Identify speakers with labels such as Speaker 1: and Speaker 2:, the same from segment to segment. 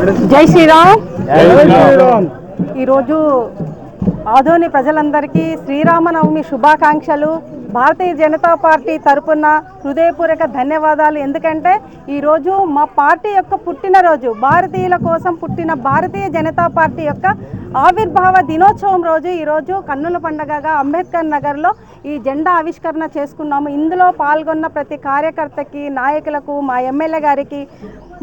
Speaker 1: జై శ్రీరామ్. ఈరోజు ఆదోని ప్రజలందరికీ శ్రీరామనవమి శుభాకాంక్షలు. భారతీయ జనతా పార్టీ తరపున హృదయపూర్వక ధన్యవాదాలు. ఎందుకంటే ఈరోజు మా పార్టీ యొక్క పుట్టినరోజు భారతీయుల కోసం పుట్టిన భారతీయ జనతా పార్టీ యొక్క ఆవిర్భావ దినోత్సవం రోజు. ఈరోజు కన్నుల పండగగా అంబేద్కర్ నగర్లో ఈ జెండా ఆవిష్కరణ చేసుకున్నాము. ఇందులో పాల్గొన్న ప్రతి కార్యకర్తకి నాయకులకు మా ఎమ్మెల్యే గారికి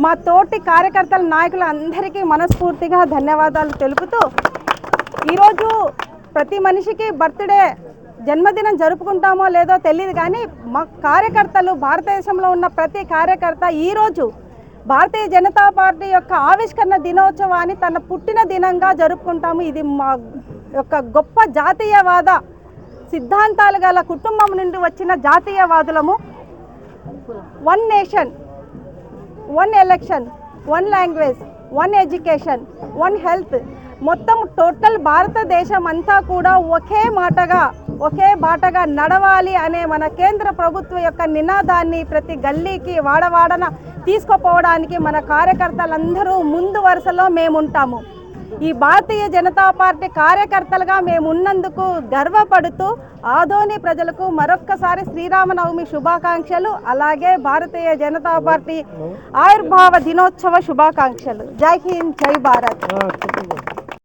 Speaker 1: మా తోటి కార్యకర్తల నాయకులు అందరికీ మనస్ఫూర్తిగా ధన్యవాదాలు తెలుపుతూ ఈరోజు ప్రతి మనిషికి బర్త్డే జన్మదినం జరుపుకుంటామో లేదో తెలియదు కానీ మా కార్యకర్తలు భారతదేశంలో ఉన్న ప్రతి కార్యకర్త ఈరోజు భారతీయ జనతా పార్టీ యొక్క ఆవిష్కరణ దినోత్సవాన్ని తన పుట్టిన దినంగా జరుపుకుంటాము. ఇది మా యొక్క గొప్ప జాతీయవాద సిద్ధాంతాలు గల కుటుంబం నుండి వచ్చిన జాతీయవాదులము. One nation one election one language one education one health మొత్తం టోటల్ భారతదేశం అంతా కూడా ఒకే మాటగా ఒకే బాటగా నడవాలి అనే మన కేంద్ర ప్రభుత్వం యొక్క నినాదాన్ని ప్రతి గల్లీకి వాడవాడన తీసుకుపోవడానికి మన కార్యకర్తలందరూ ముందు వరుసలో మేముంటాము. ఈ భారతీయ జనతా పార్టీ కార్యకర్తలుగా మేము ఉన్నందుకు గర్వపడుతూ ఆదోని ప్రజలకు మరొక్కసారి శ్రీరామనవమి శుభాకాంక్షలు అలాగే భారతీయ జనతా పార్టీ ఆవిర్భావ దినోత్సవ శుభాకాంక్షలు. జై హింద్ జై భారత్.